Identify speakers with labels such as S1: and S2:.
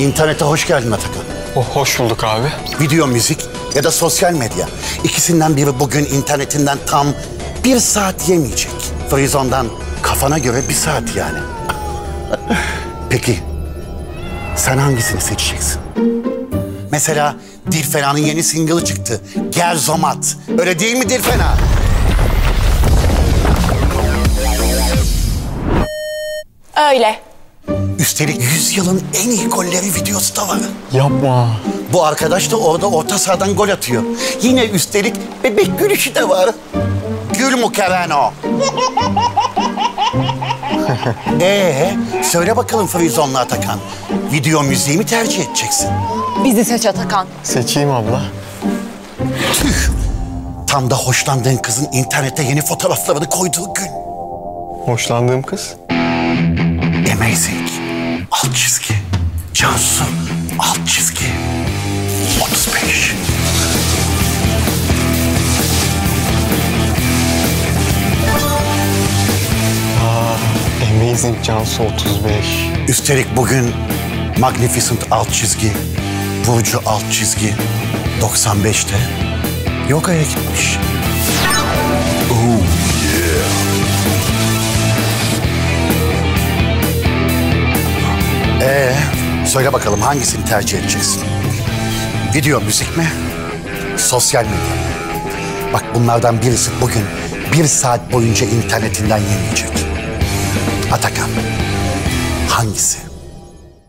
S1: İnternete hoş geldin Atakan.
S2: Oh, hoş bulduk abi.
S1: Video, müzik ya da sosyal medya. İkisinden biri bugün internetinden tam bir saat yemeyecek. Frizon'dan kafana göre bir saat yani. Peki sen hangisini seçeceksin? Mesela Dilfena'nın yeni single'ı çıktı. Gerzomat. Öyle değil mi Dilfena?
S3: Öyle.
S1: Üstelik 100 yılın en iyi golleri videosu da var.
S2: Yapma.
S1: Bu arkadaş da orada orta sahadan gol atıyor. Yine üstelik bebek gülüşü de var. Gül Mukereno. Ee, söyle bakalım Frizon'la Atakan. Video müziği mi tercih edeceksin?
S3: Bizi seç Atakan.
S2: Seçeyim abla.
S1: Tüh! Tam da hoşlandığın kızın internete yeni fotoğraflarını koyduğu gün.
S2: Hoşlandığım kız.
S1: Amazing. Alt çizgi. Cansu. Alt çizgi. 35.
S2: Amazing Cansu 35.
S1: Üstelik bugün Magnificent alt çizgi, Burcu alt çizgi 95'te yogaya gitmiş. Söyle bakalım hangisini tercih edeceksin? Video müzik mi? Sosyal medya mı? Bak bunlardan birisi bugün bir saat boyunca internetinden yemeyecek. Atakan, hangisi?